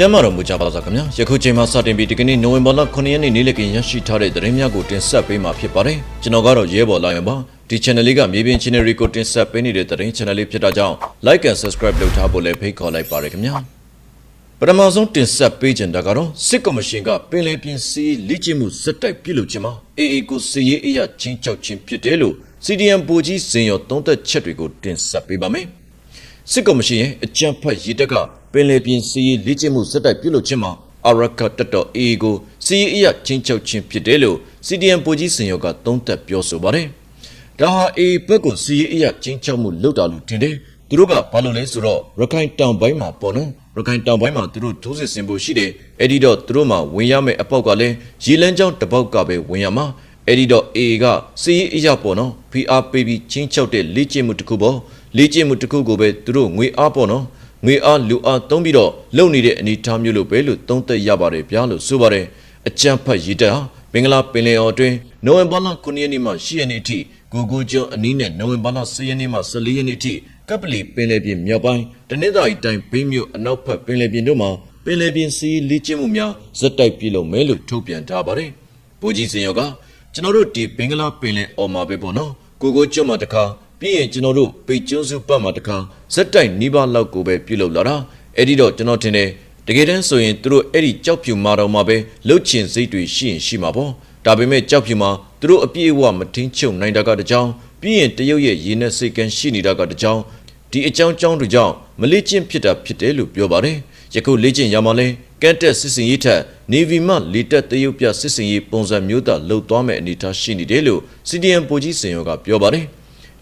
ကျမ်းမာတော်မူကြပါစားခင်ဗျာယခုချိန်မှာစတင်ပြီးဒီကနေ့နိုဝင်ဘာလ9ရက်နေ့နေ့လည်ကရရှိထားတဲ့သတင်းများကိုတင်ဆက်ပေးမှာဖြစ်ပါတယ်ကျွန်တော်ကတော့ရဲဘော်လာရပါဒီ channel လေးကမြေပြင် channel တွေကိုတင်ဆက်ပေးနေတဲ့သတင်း channel လေးဖြစ်တာကြောင့် like and subscribe လုပ်ထားဖို့လည်းဖိတ်ခေါ်လိုက်ပါရခင်ဗျာပထမဆုံးတင်ဆက်ပေးခြင်းတာကတော့စစ်ကော်မရှင်ကပင်လယ်ပြင်စီးလိကျင့်မှုစက်တိုက်ပြုလုပ်ခြင်းမှာအေအေကိုစီရေးအရာချင်းချောက်ခြင်းဖြစ်တယ်လို့ CDM ပူကြီးစင်ရောသုံးသက်ချက်တွေကိုတင်ဆက်ပေးပါမယ်စစ်ကော်မရှင်ရဲ့အကြံဖတ်ရေးတက်က ပင်လယ်ပြင်စီးရေးလိကျင့်မှုစက်တိုက်ပြုလုပ်ခြင်းမှာအရကတတော်အေကိုစီရေးအရာချင်းချောက်ခြင်းဖြစ်တယ်လို့ CDM ပူကြီးစင်ရောကသုံးသက်ပြောဆိုပါတယ်ဒါဟာအေဘက်ကိုစီရေးအရာချင်းချောက်မှုလုပ်တာလို့ထင်တယ်သူတို့ကဘာလို့လဲဆိုတော့ရခိုင်တောင်ပိုင်းမှာပေါ့နော်ရခိုင်တောင်ပိုင်းမှာသူတို့ထိုးစစ်ဆင်ဖို့ရှိတယ်အဲ့ဒီတော့သူတို့မှာဝင်ရမယ့်အပေါက်ကလည်းရေလန်းချောင်းတစ်ပေါက်ကပဲဝင်ရမှာအဲ့ဒီတော့ A ကစီးအရာပေါ့နော် PR ပေးပြီးချင်းချောက်တဲ့လေ့ကျင့်မှုတစ်ခုပေါ့လေ့ကျင့်မှုတစ်ခုကိုပဲသူတို့ငွေအားပေါ့နော် ငွေအားလူအားသုံးပြီးတော့လုပ်နေတဲ့အနေအထားမျိုးလို့ပဲလို့သုံးသက်ရပါတယ်ဗျာလို့ဆိုပါတယ်အကြံဖတ်ရည်တက်ဟာမင်္ဂလာပင်လယ်အော်အတွင်းနိုဝင်ဘာလ9ရက်နေ့မှ10ရက်နေ့အထိကိုကိုကျွန်းအနီးနဲ့နိုဝင်ဘာလ10ရက်နေ့မှ14ရက်နေ့အထိကပလီပင်လယ်ပြင်မြောက်ပိုင်းတနင်္သာရီတိုင်းဘိန်းမြို့အနောက်ဘက်ပင်လယ်ပြင်တို့မှာပင်လယ်ပြင်စီးလေ့ကျင့်မှုများဇက်တိုက်ပြုလုပ်မယ်လို့ထုတ်ပြန်ထားပါတယ်။ပူကြီးစင်ရောကကျွန်တော်တို့ဒီဘင်္ဂလားပင်လယ်အော်မှာပဲပေါ့နော်။ကိုကိုကျွန်းမှာတစ်ခါ ပြီးရင်ကျွန်တော်တို့ပိတ်ကျွန်းစုပတ်မှာတစ်ခါဇက်တိုက်နီးပါးလောက်ကိုပဲပြုလုပ်လာတာ။အဲ့ဒီတော့ကျွန်တော်ထင်တယ်တကယ်တမ်းဆိုရင်သူတို့အဲ့ဒီကြောက်ဖြူမာတော်မှာပဲလှုပ်ချင်စိတ်တွေရှိရင်ရှိမှာပေါ့ဒါပေမဲ့ကြောက်ဖြူမှာသူတို့အပြည့်အဝမထင်းချုပ်နိုင်တာကတကြောင်ပြီးရင်တရုတ်ရဲ့ရေနဲ့စိတ်ကန်းရှိနေတာကတကြောင်ဒီအကြောင်းကြောင်းတွေကြောင့်မလေးချင်းဖြစ်တာဖြစ်တယ်လို့ပြောပါတယ်ယခုလေးချင်းရမှာလဲကန့်တက်စစ်စင်ရေးထက်နေဗီမလီတက်တရုတ်ပြစစ်စင်ရေးပုံစံမျိုးသားလှုပ်သွားမဲ့အနေအထားရှိနေတယ်လို့ CDM ပိုကြီးစင်ရောကပြောပါတယ်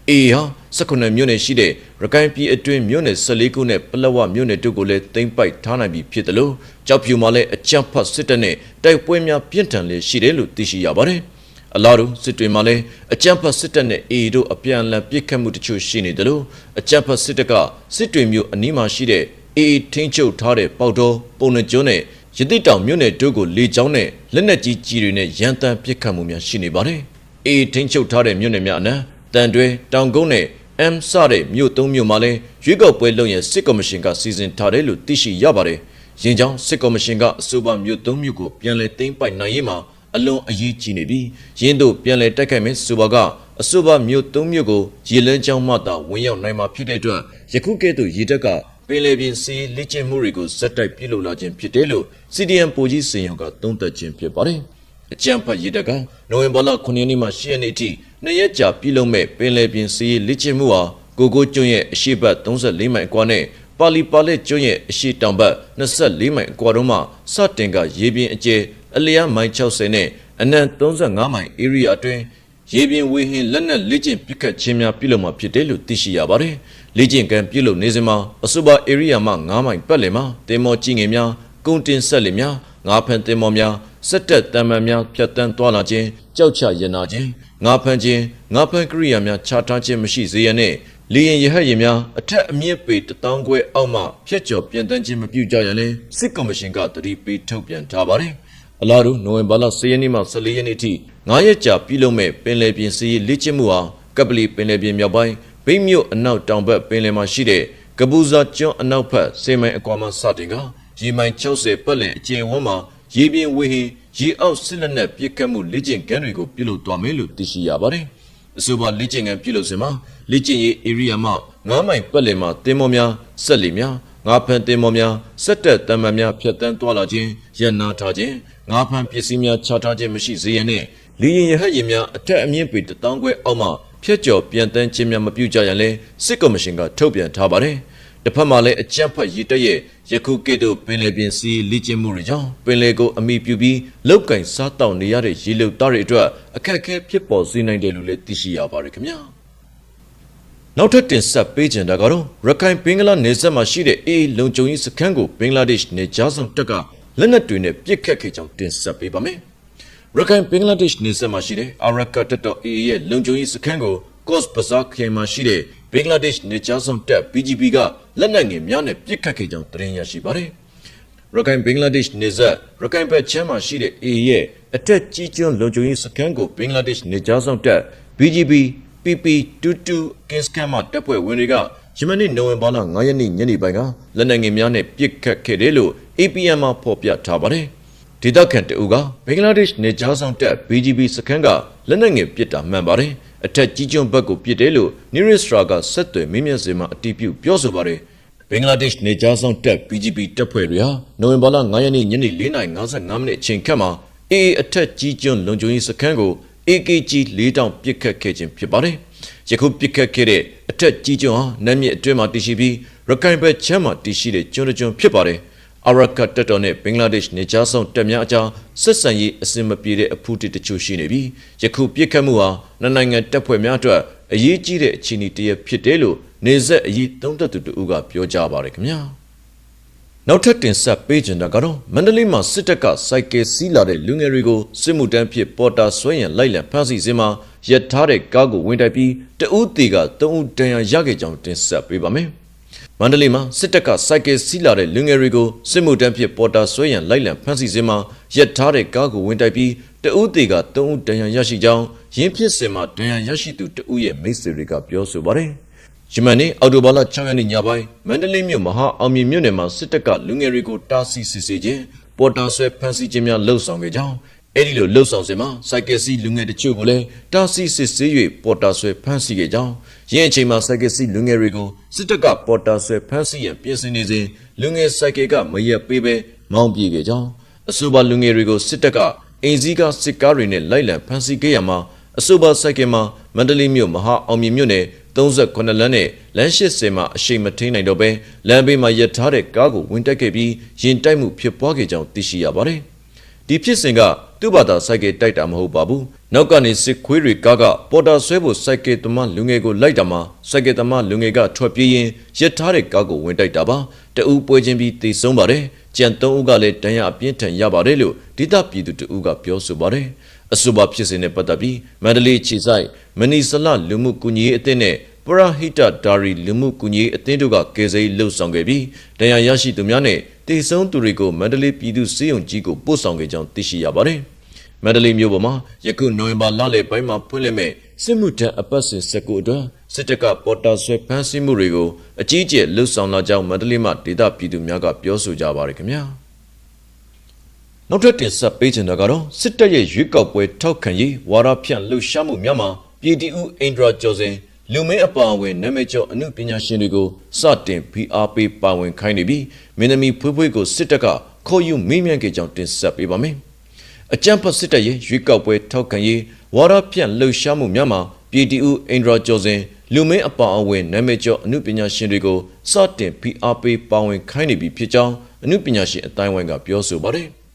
အေဟာ19မြို့နယ်ရှိတဲ့ရခိုင်ပြည်အတွင်းမြို့နယ်14ခုနဲ့ပလက်ဝမြို့နယ်တို့ကိုလည်းသိမ်းပိုက်ထားနိုင်ပြီဖြစ်တယ်လို့ကြောက်ဖြူမှာလည်းအကြမ်းဖက်စစ်တပ်နဲ့တိုက်ပွဲများပြင်းထန်လေရှိတယ်လို့သိရှိရပါတယ်။အလားတူစစ်တွေမှာလည်းအကြမ်းဖက်စစ်တပ်နဲ့အေတို့အပြန်အလှန်ပစ်ခတ်မှုတချို့ရှိနေတယ်လို့အကြမ်းဖက်စစ်တပ်ကစစ်တွေမြို့အနီးမှာရှိတဲ့အေထင်းချုပ်ထားတဲ့ပေါတော်ပုံနှကျွန်းနဲ့ရတိတောင်မြို့နယ်တို့ကိုလေကြောင်းနဲ့လက်နက်ကြီးကြီးတွေနဲ့ရန်တမ်းပစ်ခတ်မှုများရှိနေပါတယ်။အေထင်းချုပ်ထားတဲ့မြို့နယ်များအနက် တန်တွဲတောင်ကုန်းနဲ့ M စတဲ့မြို့သုံးမြို့မှာလည်းရွေးကောက်ပွဲလုပ်ရင်စစ်ကော်မရှင်ကစီစဉ်ထားတယ်လို့သိရှိရပါတယ်။ယင်းကြောင့်စစ်ကော်မရှင်ကအဆိုပါမြို့သုံးမြို့ကိုပြန်လည်သိမ်းပိုက်နိုင်ရေးမှာအလွန်အရေးကြီးနေပြီးယင်းတို့ပြန်လည်တိုက်ခိုက်မယ်ဆိုပါကအဆိုပါမြို့သုံးမြို့ကိုရေလန်းချောင်းမှသာဝင်ရောက်နိုင်မှာဖြစ်တဲ့အတွက်ယခုကဲ့သို့ရေတပ်ကပင်လယ်ပြင်စီးလက်ကျင့်မှုတွေကိုဇက်တိုက်ပြုလုပ်လာခြင်းဖြစ်တယ်လို့ CDM ပိုကြီးစင်ရုံကသုံးသပ်ခြင်းဖြစ်ပါတယ်။အကြံဖတ်ရတကနိုဝင်ဘာလ9ရက်နေ့မှ10ရက်နေ့ထိ နှစ်ရက်ကြာပြုလုပ်မဲ့ပင်လယ်ပြင်စီးလက်ကျင့်မှုဟာကိုကိုကျွန်းရဲ့အရှိတ်34မိုင်အကွာနဲ့ပါလီပါလက်ကျွန်းရဲ့အရှိတောင်ဘက်24မိုင်အကွာတို့မှစတင်ကရေပြင်အကျယ်အလျားမိုင်60နဲ့အနံ35မိုင် area အတွင်းရေပြင်ဝေဟင်လက်နက်လက်ကျင့်ပစ်ခတ်ခြင်းများပြုလုပ်မှာဖြစ်တယ်လို့သိရှိရပါတယ်။လက်ကျင့်ကံပြုလုပ်နေစဉ်မှာအဆိုပါ area မှာ9မိုင်ပတ်လည်မှာတင်မောကြီးငယ်များကုန်တင်ဆက်လက်များငါးဖန်တင်မောများစက်တက်တံမှန်များဖြတ်တန်းသွားလာခြင်းကြောက်ချရနာခြင်း ငါးဖန်ခြင်းငါးဖန်ကရိယာများခြားထားခြင်းမရှိစေရနှင့်လေရင်ရဟတ်ရင်များအထက်အမြင့်ပေတထောင်ခွဲအောက်မှဖြတ်ကျော်ပြန်တန်းခြင်းမပြုကြရလဲစစ်ကော်မရှင်ကတတိပေးထုတ်ပြန်ထားပါတယ်အလားတူနိုဝင်ဘာလ10ရက်နေ့မှ14ရက်နေ့ထိ9ရက်ကြာပြည်လုံးမဲ့ပင်လယ်ပြင်စီးလေ့ကျင့်မှုဟာကပလီပင်လယ်ပြင်မြောက်ပိုင်းဗိတ်မြို့အနောက်တောင်ဘက်ပင်လယ်မှာရှိတဲ့ကပူဇာကျွန်းအနောက်ဘက်စေမိုင်အကွာမှစတင်ကရေမိုင်60ပတ်လည်အကျယ်ဝန်းမှာ ရေပြင်ဝေဟင်ရေအောက်စစ်လက်နက်ပစ်ခတ်မှုလေ့ကျင့်ခန်းတွေကိုပြုလုပ်သွားမယ်လို့သိရှိရပါတယ်။အဆိုပါလေ့ကျင့်ခန်းပြုလုပ်စဉ်မှာလေ့ကျင့်ရေး area မှာ9မိုင်ပတ်လည်မှာတင်းမောများဆက်လီများငါးဖန်တင်းမောများစက်တက်တံမှန်များဖြတ်တန်းသွားလာခြင်းရန်နာထားခြင်းငါးဖန်ပစ္စည်းများချထားခြင်းမရှိစေရန်နှင့်လေရင်ရဟတ်ရင်များအထက်အမြင့်ပေတထောင်ခွဲအောက်မှဖြတ်ကျော်ပြန်တန်းခြင်းများမပြုကြရန်လဲစစ်ကော်မရှင်ကထုတ်ပြန်ထားပါတယ်။ တစ်ဖက်မှာလည်းအကြမ်းဖက်ရည်တက်ရဲ့ယခုကဲ့သို့ပင်လယ်ပြင်စီးလိကျင်းမှုတွေကြောင့်ပင်လယ်ကိုအမိပြုပြီးလောက်ကင်စားတောက်နေရတဲ့ရေလုံသားတွေအတွက်အခက်အခဲဖြစ်ပေါ်စေနိုင်တယ်လို့လည်းသိရှိရပါတယ်ခင်ဗျာ။နောက်ထပ်တင်ဆက်ပေးချင်တာကတော့ရခိုင်ဘင်္ဂလားနယ်စပ်မှာရှိတဲ့အေးလုံခြုံရေးစခန်းကိုဘင်္ဂလားဒေ့ရှ်နယ်ကြားဆောင်တပ်ကလက်နက်တွေနဲ့ပစ်ခတ်ခဲ့ကြောင်းတင်ဆက်ပေးပါမယ်။ရခိုင်ဘင်္ဂလားဒေ့ရှ်နယ်စပ်မှာရှိတဲ့အာရကတပ်တော်အေးရဲ့လုံခြုံရေးစခန်းကိုကော့စ်ဘဇာခရိုင်မှာရှိတဲ့ ဘင်္ဂလားဒေ့ရှ်နယ်ကြားဆောင်တပ် BGB ကလက်နက်ငယ်များနဲ့ပစ်ခတ်ခဲ့ကြောင်းသတင်းရရှိပါတယ်။ရခိုင်ဘင်္ဂလားဒေ့ရှ်နယ်စပ်ရခိုင်ဘက်ချမ်းမှာရှိတဲ့အေးရဲ့အထက်ကြီးကျွန်းလုံခြုံရေးစခန်းကိုဘင်္ဂလားဒေ့ရှ်နယ်ကြားဆောင်တပ် BGB PP22 ကင်းစကန်မှာတပ်ဖွဲ့ဝင်တွေကယမနေ့နိုဝင်ဘာလ9ရက်နေ့ညနေပိုင်းကလက်နက်ငယ်များနဲ့ပစ်ခတ်ခဲ့တယ်လို့ APM မှဖော်ပြထားပါတယ်။ဒေသခံတအူကဘင်္ဂလားဒေ့ရှ်နေကြားဆောင်တပ် BGB စခန်းကလက်နက်ငယ်ပစ်တာမှန်ပါတယ်။ အထက်ကြီးကျွန်းဘက်ကိုပစ်တယ်လို့ Niristra ကဆက်သွယ်မင်းမြတ်စင်မှအတည်ပြုပြောဆိုပါတယ်။ဘင်္ဂလားဒေ့ရှ်နေကြားဆောင်တပ် BGB တပ်ဖွဲ့တွေဟာနိုဝင်ဘာလ9ရက်နေ့ညနေ4:55မိနစ်အချိန်ခန့်မှာ AA အထက်ကြီးကျွန်းလုံခြုံရေးစခန်းကို AKG ၄တောင်ပစ်ခတ်ခဲ့ခြင်းဖြစ်ပါတယ်။ယခုပစ်ခတ်ခဲ့တဲ့အထက်ကြီးကျွန်းဟာနမ်းမြစ်အတွင်းမှာတည်ရှိပြီးရခိုင်ဘက်ချမ်းမှာတည်ရှိတဲ့ကျွန်းတစ်ကျွန်းဖြစ်ပါတယ်။ အာရကတ်တပ်တော်နဲ့ဘင်္ဂလားဒေ့ရှ်နေကြားဆောင်တပ်များအကြားဆက်ဆံရေးအဆင်မပြေတဲ့အဖူးတစ်တချို့ရှိနေပြီးယခုပစ်ခတ်မှုဟာနှစ်နိုင်ငံတပ်ဖွဲ့များအတွက်အရေးကြီးတဲ့အခြေအနေတစ်ရပ်ဖြစ်တယ်လို့နေဆက်အရေးသုံးသက်သူတို့ကပြောကြားပါတယ်ခင်ဗျာ။နောက်ထပ်တင်ဆက်ပေးချင်တာကတော့မန္တလေးမှာစစ်တပ်ကစိုက်ကယ်စီးလာတဲ့လူငယ်တွေကိုစစ်မှုတန်းဖြစ်ပေါ်တာဆွဲရန်လိုက်လံဖမ်းဆီးစဉ်မှာရထားတဲ့ကားကိုဝင်တိုက်ပြီးတဦးသေးကသုံးဦးတန်ရာရခဲ့ကြောင်းတင်ဆက်ပေးပါမယ်။ မန္တလေးမှာစစ်တပ်ကစိုက်ကယ်စီးလာတဲ့လူငယ်တွေကိုစစ်မှုတန်းဖြစ်ပေါ်တာဆွဲရန်လိုက်လံဖမ်းဆီးစဉ်မှာရထားတဲ့ကားကိုဝင်တိုက်ပြီးတဦးသေးကသုံးဦးတန်ရာရရှိကြောင်းရင်းဖြစ်စဉ်မှာတန်ရာရရှိသူတဦးရဲ့မိတ်ဆွေတွေကပြောဆိုပါတယ်။ယမန်နေ့အော်တိုဘာလ6ရက်နေ့ညပိုင်းမန္တလေးမြို့မဟာအောင်မြင်မြို့နယ်မှာစစ်တပ်ကလူငယ်တွေကိုတားဆီးစစ်ဆေးခြင်းပေါ်တာဆွဲဖမ်းဆီးခြင်းများလှုပ်ဆောင်ခဲ့ကြောင်း အဲ့ဒီလိုလှုပ်ဆောင်စဉ်မှာစိုက်ကယ်စီးလူငယ်တချို့ကိုလည်းတားဆီးစစ်ဆေး၍ပေါ်တာဆွဲဖမ်းဆီးခဲ့ကြောင်းရင်းအချိန်မှာစိုက်ကယ်စီးလူငယ်တွေကိုစစ်တပ်ကပေါ်တာဆွဲဖမ်းဆီးရန်ပြင်ဆင်နေစဉ်လူငယ်စိုက်ကယ်ကမရက်ပေးပဲမောင်းပြေးခဲ့ကြောင်းအဆိုပါလူငယ်တွေကိုစစ်တပ်ကအင်စည်းကစစ်ကားတွေနဲ့လိုက်လံဖမ်းဆီးခဲ့ရမှာအဆိုပါစိုက်ကယ်မှာမန္တလေးမြို့မဟာအောင်မြင်မြို့နယ်38လမ်းနဲ့လမ်း80မှာအရှိန်မထိန်နိုင်တော့ဘဲလမ်းဘေးမှာရပ်ထားတဲ့ကားကိုဝင်တက်ခဲ့ပြီးရင်တိုက်မှုဖြစ်ပွားခဲ့ကြောင်းသိရှိရပါတယ်။ဒီဖြစ်စဉ်က သူ့ဘာသာစိုက်ကယ်တိုက်တာမဟုတ်ပါဘူး။နောက်ကနေစစ်ခွေးတွေကားကပေါ်တာဆွဲဖို့စိုက်ကယ်သမားလူငယ်ကိုလိုက်တာမှာစိုက်ကယ်သမားလူငယ်ကထွက်ပြေးရင်ရပ်ထားတဲ့ကားကိုဝင်တိုက်တာပါ။တအူးပွဲချင်းပြီးတေဆုံးပါတယ်။ကြံ၃ဦးကလည်းဒဏ်ရာအပြင်းထန်ရပါတယ်လို့ဒေသပြည်သူတအူးကပြောဆိုပါတယ်။အဆိုပါဖြစ်စဉ်နဲ့ပတ်သက်ပြီးမန္တလေးခြေဆိုင်မနီဆလလူမှုကူညီရေးအသင်းနဲ့ပရဟိတဒါရီလူမှုကူညီရေးအသင်းတို့ကကယ်ဆယ်ရေးလှုပ်ဆောင်ခဲ့ပြီးတရားရရှိသူများနဲ့ တည်ဆုံသူတွေကိုမန္တလေးပြည်သူစေယုံကြီးကိုပို့ဆောင်ခဲ့ကြောင်းသိရှိရပါတယ်။မန္တလေးမြို့ပေါ်မှာယခုနိုဝင်ဘာလလယ်ပိုင်းမှာဖွင့်လှစ်မဲ့စစ်မှုထမ်းအပတ်စဉ်စကူအတွက်စစ်တပ်ကပေါ်တာဆွဲဖမ်းဆီးမှုတွေကိုအကြီးအကျယ်လှုပ်ဆောင်လာကြောင်းမန္တလေးမှာဒေသပြည်သူများကပြောဆိုကြပါတယ်ခင်ဗျာ။နောက်ထပ်တင်ဆက်ပေးချင်တာကတော့စစ်တပ်ရဲ့ရွေးကောက်ပွဲထောက်ခံရေးဝါဒဖြန့်လှုပ်ရှားမှုများမှာပြည်တီဦးအိန္ဒရာကျော်စင် လူမင်းအပါအဝင်နာမည်ကျော်အမှုပညာရှင်တွေကိုစတင်ဖိအားပေးပါဝင်ခိုင်းနေပြီးမင်းသမီးဖွေးဖွေးကိုစစ်တပ်ကခေါ်ယူမေးမြန်းခဲ့ကြောင်းတင်ဆက်ပေးပါမယ်။အကြံဖတ်စစ်တပ်ရဲ့ရွေးကောက်ပွဲထောက်ခံရေးဝါဒဖြန့်လှုပ်ရှားမှုများမှာပြည်တီဦးအိန္ဒရာကျော်စင်လူမင်းအပါအဝင်နာမည်ကျော်အမှုပညာရှင်တွေကိုစတင်ဖိအားပေးပါဝင်ခိုင်းနေပြီဖြစ်ကြောင်းအမှုပညာရှင်အတိုင်းဝိုင်းကပြောဆိုပါတယ်။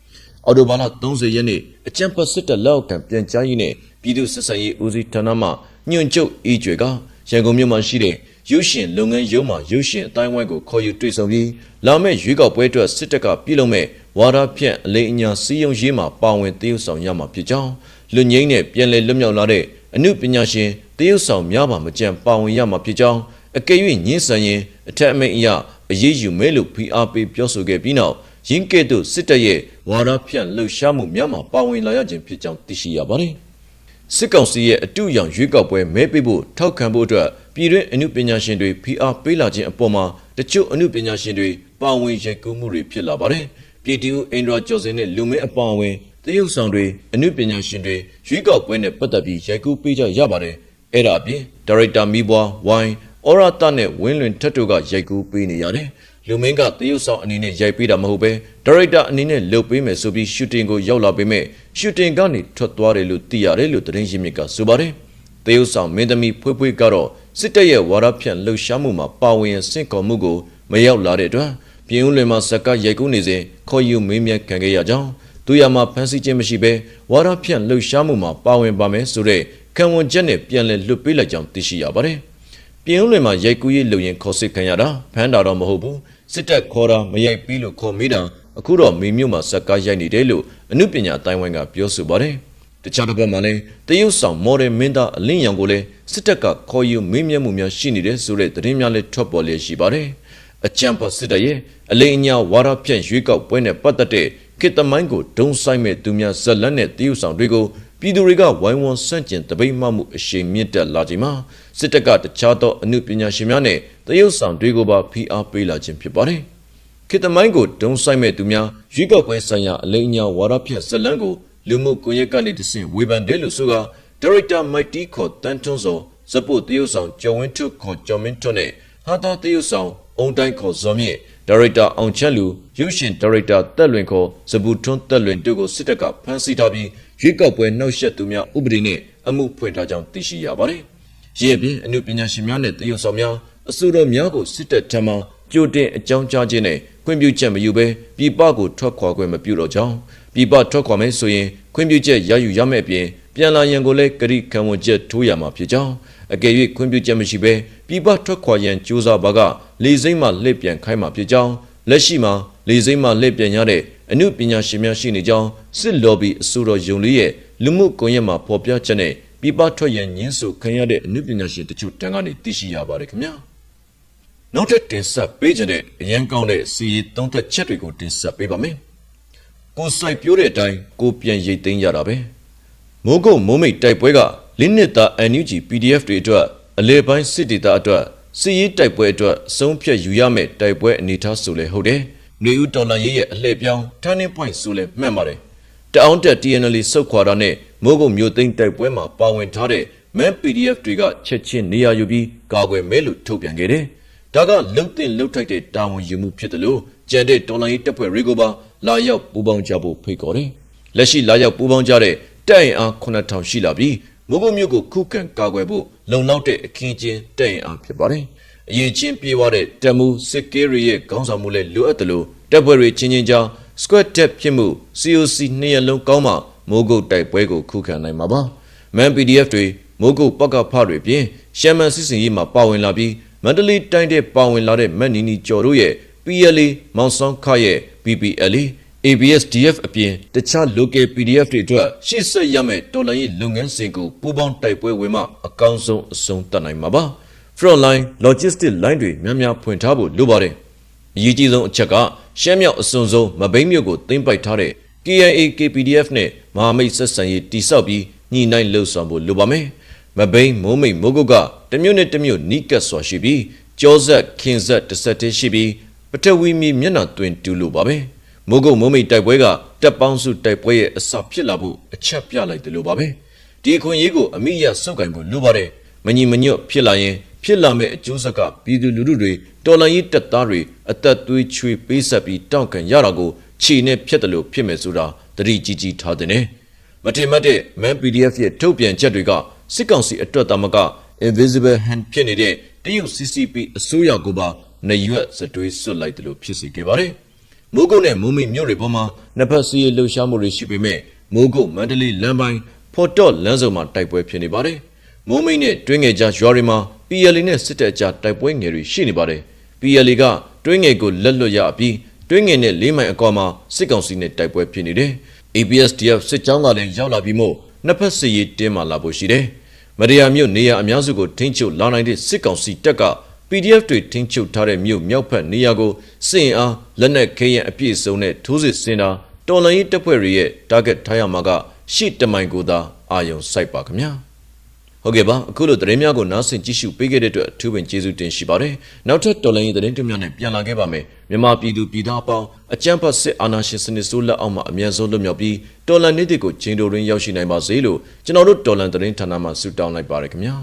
အော်တိုဘာလ30ရက်နေ့အကြံဖတ်စစ်တပ်လက်အောက်ခံပြန်ကြားရေးနဲ့ပြည်သူ့စစ်ဆင်ရေးဦးစီးဌာနမှညွန့်ချုပ်အေးကျွေကရန်ကုန်မြို့မှာရှိတဲ့ရုပ်ရှင်လုပ်ငန်းရုံးမှာရုပ်ရှင်အတိုင်းဝိုင်းကိုခေါ်ယူတွေ့ဆုံပြီးလာမယ့်ရွေးကောက်ပွဲအတွက်စစ်တပ်ကပြည်လုံးမဲ့ဝါဒဖြန့်အလိမ်အညာစီးရုံရေးမှာပါဝင်တည်ယူဆောင်ရမှာဖြစ်ကြောင်းလူငိမ့်နဲ့ပြည်လည်လွတ်မြောက်လာတဲ့အမှုပညာရှင်တည်ယူဆောင်များပါမကြံပါဝင်ရမှာဖြစ်ကြောင်းအကယ်၍ညှင်းဆန်ရင်အထက်အမိန့်အရအရေးယူမဲလို့ဖိအားပေးပြောဆိုခဲ့ပြီးနောက် ရင်းကဲ့သို့စစ်တပ်ရဲ့ဝါဒဖြန့်လှုပ်ရှားမှုများမှာပါဝင်လာရခြင်းဖြစ်ကြောင်းသိရှိရပါတယ်။စစ်ကောင်စီရဲ့အတူရောင်ရွေးကောက်ပွဲမဲပေးဖို့ထောက်ခံဖို့အတွက်ပြည်တွင်းအမှုပညာရှင်တွေဖိအားပေးလာခြင်းအပေါ်မှာတချို့အမှုပညာရှင်တွေပါဝင်ရိုက်ကူးမှုတွေဖြစ်လာပါတယ်။ပြည်သူအင်ဒရာကျော်စင်နဲ့လူမင်းအပါအဝင်တရုတ်ဆောင်တွေအမှုပညာရှင်တွေရွေးကောက်ပွဲနဲ့ပတ်သက်ပြီးရိုက်ကူးပေးကြရပါတယ်။အဲ့ဒါအပြင်ဒါရိုက်တာမီဘွားဝိုင်းအော်ရာတာနဲ့ဝင်းလွင်ထက်တို့ကရိုက်ကူးပေးနေရတယ်။ လူမင်းကတရုတ်ဆောင်အနေနဲ့ရိုက်ပေးတာမဟုတ်ပဲဒါရိုက်တာအနေနဲ့လုပ်ပေးမယ်ဆိုပြီးရှူတင်ကိုရောက်လာပေမဲ့ရှူတင်ကနေထွက်သွားတယ်လို့သိရတယ်လို့သတင်းရင်းမြစ်ကဆိုပါတယ်။တရုတ်ဆောင်မင်းသမီးဖွေးဖွေးကတော့စစ်တပ်ရဲ့ဝါဒဖြန့်လှုပ်ရှားမှုမှာပါဝင်စင့်ခေါ်မှုကိုမရောက်လာတဲ့အတွက်ပြည်ဦးလွင်မှာစက်ကရိုက်ကူးနေစဉ်ခေါ်ယူမေးမြန်းခံခဲ့ရကြောင်းသူရမှာဖမ်းဆီးခြင်းမရှိဘဲဝါဒဖြန့်လှုပ်ရှားမှုမှာပါဝင်ပါမယ်ဆိုတဲ့ခံဝန်ချက်နဲ့ပြန်လည်လွတ်ပေးလိုက်ကြောင်းသိရှိရပါတယ်။ ပြည်ဦးလွင်မှာရိုက်ကူးရေးလုပ်ရင်ခေါ်စစ်ခံရတာဖမ်းတာတော့မဟုတ်ဘူးစစ်တပ်ခေါ်တာမရိုက်ပြီးလို့ခေါ်မိတာအခုတော့မေမြို့မှာစက်ကရိုက်နေတယ်လို့အမှုပညာအတိုင်းဝိုင်းကပြောဆိုပါတယ်။တခြားတစ်ပတ်မှာလည်းတရုတ်ဆောင်မော်ဒယ်မင်းသားအလင်းရောင်ကိုလည်းစစ်တပ်ကခေါ်ယူမေးမြန်းမှုများရှိနေတယ်ဆိုတဲ့သတင်းများလည်းထွက်ပေါ်လျက်ရှိပါတယ်။အကြံပေါ်စစ်တပ်ရဲ့အလိမ်အညာဝါဒဖြန့်ရွေးကောက်ပွဲနဲ့ပတ်သက်တဲ့ခေတ်သမိုင်းကိုဒုံဆိုင်မဲ့သူများဇက်လက်နဲ့တရုတ်ဆောင်တွေကိုပြည်သူတွေကဝိုင်းဝန်းဆန့်ကျင်တပိတ်မှမှုအရှိန်မြင့်တက်လာချိန်မှာ စစ်တပ်ကတခြားသောအမှုပညာရှင်များနဲ့တရုတ်ဆောင်တွေကိုပါဖိအားပေးလာခြင်းဖြစ်ပါတယ်။ခေတ်သမိုင်းကိုတုံးဆိုင်မဲ့သူများရွေးကောက်ပွဲဆိုင်ရာအလိမ်အညာဝါဒဖြန့်ဇလန်းကိုလူမှုကွန်ရက်ကနေတဆင့်ဝေဖန်တယ်လို့ဆိုကဒါရိုက်တာမိုက်တီခေါ်တန်ထွန်းစောဇပုတ်တရုတ်ဆောင်ကျော်ဝင်းထုခေါ်ကျော်မင်းထွန်းနဲ့ဟာတာတရုတ်ဆောင်အုံတိုင်းခေါ်ဇော်မြင့်ဒါရိုက်တာအောင်ချက်လူရုပ်ရှင်ဒါရိုက်တာတက်လွင်ခေါ်ဇပူထွန်းတက်လွင်တို့ကိုစစ်တပ်ကဖမ်းဆီးထားပြီးရွေးကောက်ပွဲနှောက်ယှက်သူများဥပဒေနဲ့အမှုဖွင့်ထားကြောင်းသိရှိရပါတယ်။ ရည်ပြင်အမှုပညာရှင်များနဲ့တရုတ်ဆောင်များအစိုးရများကိုစစ်တပ်ထံမှကြိုတင်အကြောင်းကြားခြင်းနဲ့ခွင့်ပြုချက်မယူဘဲပြည်ပကိုထွက်ခွာခွင့်မပြုတော့ကြောင်းပြည်ပထွက်ခွာမယ်ဆိုရင်ခွင့်ပြုချက်ရယူရမယ့်အပြင်ပြန်လာရန်ကိုလည်းဂရိခံဝန်ချက်ထိုးရမှာဖြစ်ကြောင်းအကယ်၍ခွင့်ပြုချက်မရှိဘဲပြည်ပထွက်ခွာရန်ကြိုးစားပါကလေစိမ့်မှလှည့်ပြန်ခိုင်းမှာဖြစ်ကြောင်းလက်ရှိမှာလေစိမ့်မှလှည့်ပြန်ရတဲ့အမှုပညာရှင်များရှိနေကြောင်းစစ်လော်ဘီအစိုးရယုံလေးရဲ့လူမှုကွန်ရက်မှာဖော်ပြချက်နဲ့ ပြည်ပထွက်ရန်ညှင်းဆိုခံရတဲ့အမှုပညာရှင်တချို့တန်းကနေသိရှိရပါတယ်ခင်ဗျာနောက်ထပ်တင်ဆက်ပေးခြင်းတဲ့အရန်ကောင်းတဲ့စီရီသုံးသက်ချက်တွေကိုတင်ဆက်ပေးပါမယ်ကိုယ်စိုက်ပြိုးတဲ့အတိုင်းကိုပြန်ရိတ်သိမ်းရတာပဲမိုးကုတ်မိုးမိတ်တိုက်ပွဲကလင်းနစ်သား NUG PDF တွေအတွက်အလေပိုင်းစစ်ဒေသအတွက်စီရီတိုက်ပွဲအတွက်အဆုံးဖြတ်ယူရမယ့်တိုက်ပွဲအနေထားဆိုလဲဟုတ်တယ်။နေဦးတော်လန်ရေးရဲ့အလှည့်ပြောင်း turning point ဆိုလဲမှန်ပါတယ်။တအောင်တက် TNL စုတ်ခွာတာနဲ့ မိုးကုတ်မျိုးသိန်းတိုက်ပွဲမှာပါဝင်ထားတဲ့ Man PDF တွေကချက်ချင်းနေရာယူပြီးကာကွယ်မဲလို့ထုတ်ပြန်ခဲ့တယ်။ဒါကလုံတဲ့လုံထိုက်တဲ့တာဝန်ယူမှုဖြစ်တယ်လို့ကြံတဲ့တော်လန်ရေးတပ်ဖွဲ့တွေကိုပါလာရောက်ပူးပေါင်းကြဖို့ဖိတ်ခေါ်တယ်။လက်ရှိလာရောက်ပူးပေါင်းကြတဲ့တိုက်ရင်အား9000ရှိလာပြီးမိုးကုတ်မြို့ကိုခုခံကာကွယ်ဖို့လုံလောက်တဲ့အခင်းချင်းတိုက်ရင်အားဖြစ်ပါတယ်။အရေးချင်းပြေးသွားတဲ့တမှုစစ်ကေးရီရဲ့ခေါင်းဆောင်မှုလည်းလိုအပ်တယ်လို့တပ်ဖွဲ့တွေချင်းချင်းကြား squad tap ဖြစ်မှု COC နှစ်ရလုံးကောင်းမှ မိုးကုတ်တိုက်ပွဲကိုခုခံနိုင်မှာပါ။ Man PDF တွေမိုးကုတ်ပကဖတွေပြင်ရှမ်းမန်စစ်စင်ရေးမှာပါဝင်လာပြီးမန္တလေးတိုင်းတဲ့ပါဝင်လာတဲ့မတ်နီနီကျော်တို့ရဲ့ PLA မောင်ဆောင်ခရဲ့ BPLA ABSDF အပြင်တခြား local PDF တွေအတွက်ရှေ့ဆက်ရမယ့်တော်လှန်ရေးလုပ်ငန်းစဉ်ကိုပူးပေါင်းတိုက်ပွဲဝင်မှအကောင်းဆုံးအဆုံးသတ်နိုင်မှာပါ front line logistic line တွေများများဖွင့်ထားဖို့လိုပါတယ်အရေးကြီးဆုံးအချက်ကရှမ်းမြောက်အစွန်ဆုံးမဘိမ်းမြို့ကိုသိမ်းပိုက်ထားတဲ့ KIA KPDF နဲ့မဟာမိတ်ဆက်ဆံရေးတိစောက်ပြီးညှိနှိုင်းလှုပ်ဆောင်ဖို့လိုပါမယ်မဘိမ်းမိုးမိတ်မိုးကုတ်ကတစ်မြို့နဲ့တစ်မြို့နီးကပ်စွာရှိပြီးကြောဆက်ခင်ဆက်တစ်ဆက်တည်းရှိပြီးပထဝီမီမျက်နှာတွင်တူလို့ပါပဲမိုးကုတ်မိုးမိတ်တိုက်ပွဲကတက်ပေါင်းစုတိုက်ပွဲရဲ့အစဖြစ်လာဖို့အချက်ပြလိုက်တယ်လို့ပါပဲဒီခွန်ရေးကိုအမိရစုပ်ကင်ဖို့လိုပါတယ်မညီမညွတ်ဖြစ်လာရင်ဖြစ်လာမဲ့အကျိုးဆက်ကပြည်သူလူထုတွေတော်လှန်ရေးတပ်သားတွေအသက်သွေးချွေပေးဆက်ပြီးတောင့်ခံရတာကို ခြေနဲ့ဖြတ်တယ်လို့ဖြစ်မယ်ဆိုတာသတိကြီးကြီးထားတဲ့နဲ့မထင်မှတ်တဲ့ Man PDF ရဲ့ထုတ်ပြန်ချက်တွေကစစ်ကောင်စီအတွက်တမက invisible hand ဖြစ်နေတဲ့တရုတ် CCP အစိုးရကိုပါနှရွက်စတွေးစွတ်လိုက်တယ်လို့ဖြစ်စေခဲ့ပါတယ်။မိုးကုတ်နဲ့မိုးမိတ်မြို့တွေပေါ်မှာနှစ်ဖက်စီးရေးလှုပ်ရှားမှုတွေရှိပေမဲ့မိုးကုတ်မန္တလေးလမ်းပိုင်းဖော်တော့လမ်းစုံမှာတိုက်ပွဲဖြစ်နေပါတယ်။မိုးမိတ်နဲ့တွင်းငယ်ကြားရွာတွေမှာ PLA နဲ့စစ်တပ်ကြားတိုက်ပွဲငယ်တွေရှိနေပါတယ်။ PLA ကတွင်းငယ်ကိုလက်လွတ်ရပြီး တွင်းငယ်နဲ့လေးမိုင်အကွာမှာစစ်ကောင်စီနဲ့တိုက်ပွဲဖြစ်နေတယ်။ ABSDF စစ်ကြောင်းကလည်းရောက်လာပြီးမို့နှစ်ဖက်စစ်ရေးတင်းမာလာဖို့ရှိတယ်။မရယာမြို့နေရာအများစုကိုထိန်းချုပ်လာနိုင်တဲ့စစ်ကောင်စီတပ်က PDF တွေထိန်းချုပ်ထားတဲ့မြို့မြောက်ဖက်နေရာကိုစစ်ရင်အားလက်နက်ခဲယံအပြည့်စုံနဲ့ထိုးစစ်ဆင်တာတော်လှန်ရေးတပ်ဖွဲ့တွေရဲ့ target ထားရမှာကရှေ့တမိုင်ကိုသာအာယုံစိုက်ပါခင်ဗျာ ဟုတ်ကဲ့ပါအခုလိုသတင်းများကိုနားဆင်ကြည့်ရှုပေးခဲ့တဲ့အတွက်အထူးပင်ကျေးဇူးတင်ရှိပါတယ်နောက်ထပ်တော်လှန်ရေးသတင်းတွေများနဲ့ပြန်လာခဲ့ပါမယ်မြန်မာပြည်သူပြည်သားအပေါင်းအကြမ်းဖက်စစ်အာဏာရှင်စနစ်ဆိုးလက်အောက်မှာအမြန်ဆုံးလွတ်မြောက်ပြီးတော်လှန်ရေးတွေကိုဂျင်းတိုရင်းရောက်ရှိနိုင်ပါစေလို့ကျွန်တော်တို့တော်လှန်သတင်းဌာနမှဆုတောင်းလိုက်ပါတယ်ခင်ဗျာ